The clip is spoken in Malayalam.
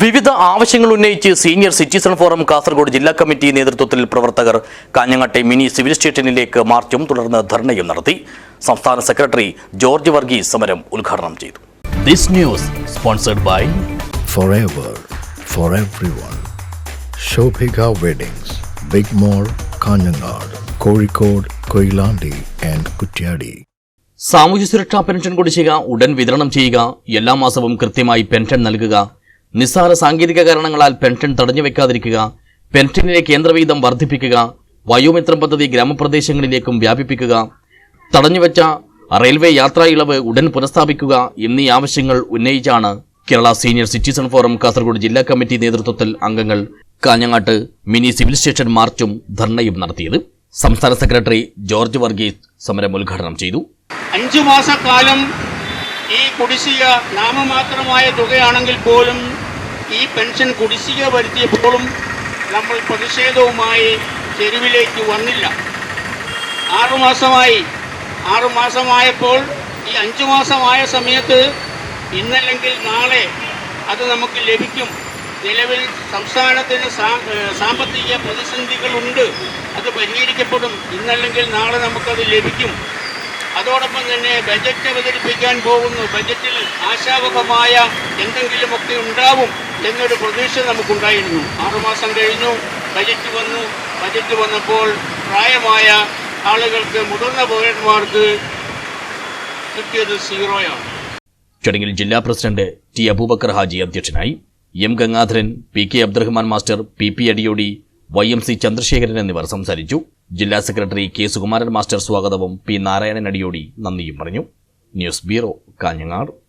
വിവിധ ആവശ്യങ്ങൾ ഉന്നയിച്ച് സീനിയർ സിറ്റിസൺ ഫോറം കാസർഗോഡ് ജില്ലാ കമ്മിറ്റി നേതൃത്വത്തിൽ പ്രവർത്തകർ കാഞ്ഞങ്ങാട്ടെ മിനി സിവിൽ സ്റ്റേഷനിലേക്ക് മാർച്ചും തുടർന്ന് ധർണയും നടത്തി. സംസ്ഥാന സെക്രട്ടറി ജോർജ് വർഗീസ് സമരം ഉദ്ഘാടനം ചെയ്തു. This news sponsored by forever for everyone. Shobhika Weddings, Big mall Kanhangad Kozhikode Koilandi and Kuttiadi സാമൂഹ്യ സുരക്ഷാ പെൻഷൻ കുടിശ്ശിക ഉടൻ വിതരണം ചെയ്യുക എല്ലാ മാസവും കൃത്യമായി പെൻഷൻ നൽകുക. നിസ്സാര സാങ്കേതിക കാരണങ്ങളാൽ പെൻഷൻ തടഞ്ഞു വെക്കാതിരിക്കുക പെൻഷനിലെ കേന്ദ്രവീതം വർദ്ധിപ്പിക്കുക വയോമിത്രം പദ്ധതി ഗ്രാമപ്രദേശങ്ങളിലേക്കും വ്യാപിപ്പിക്കുക തടഞ്ഞുവെച്ച റെയിൽവേ യാത്രാ ഇളവ് ഉടൻ പുനഃസ്ഥാപിക്കുക എന്നീ ആവശ്യങ്ങൾ ഉന്നയിച്ചാണ് Kerala senior citizen forum Kasaragod ജില്ലാ കമ്മിറ്റി നേതൃത്വത്തിൽ അംഗങ്ങൾ കാഞ്ഞങ്ങാട്ട് മിനി സിവിൽ സ്റ്റേഷൻ മാർച്ചും ധർണയും നടത്തിയത്. സംസ്ഥാന സെക്രട്ടറി ജോർജ് വർഗീസ് സമരം ഉദ്ഘാടനം ചെയ്തു. അഞ്ചു മാസക്കാലം ഈ കുടിശ്ശിക നാമമാത്രമായ തുകയാണെങ്കിൽ പോലും ഈ പെൻഷൻ കുടിശ്ശിക വരുത്തിയപ്പോഴും നമ്മൾ പ്രതിഷേധവുമായി തെരുവിലേക്ക് വന്നില്ല. ആറുമാസമായി ആറുമാസമായപ്പോൾ ഈ അഞ്ചു മാസമായ സമയത്ത് ഇന്നല്ലെങ്കിൽ നാളെ അത് നമുക്ക് ലഭിക്കും. നിലവിൽ സംസ്ഥാനത്തിന് സാമ്പത്തിക പ്രതിസന്ധികളുണ്ട്. അത് പരിഹരിക്കപ്പെടും. ഇന്നല്ലെങ്കിൽ നാളെ നമുക്കത് ലഭിക്കും. അതോടൊപ്പം തന്നെ ബജറ്റ് അവതരിപ്പിക്കാൻ പോകുന്നു. ബജറ്റിൽ ആശാവഹമായ എന്തെങ്കിലുമൊക്കെ ഉണ്ടാവും. എന്നൊരു പ്രതീക്ഷ നമുക്കുണ്ടായിരുന്നു. ആറുമാസം കഴിഞ്ഞു ബജറ്റ് വന്നു. ബജറ്റ് വന്നപ്പോൾ പ്രായമായ ആളുകൾക്ക് മുതിർന്ന പൗരന്മാർക്ക് കിട്ടിയത് സീറോയാണ്. ചടങ്ങിൽ ജില്ലാ പ്രസിഡന്റ് ടി അബൂബക്കർ ഹാജി അധ്യക്ഷനായി M Gangadharan P K Abdurahman master P P Adiyodi Y M C Chandrasekharan എന്നിവർ സംസാരിച്ചു. ജില്ലാ സെക്രട്ടറി കെ സുകുമാരൻ മാസ്റ്റർ സ്വാഗതവും പി നാരായണൻ അടിയോടി നന്ദിയും പറഞ്ഞു. News bureau Kanhangad.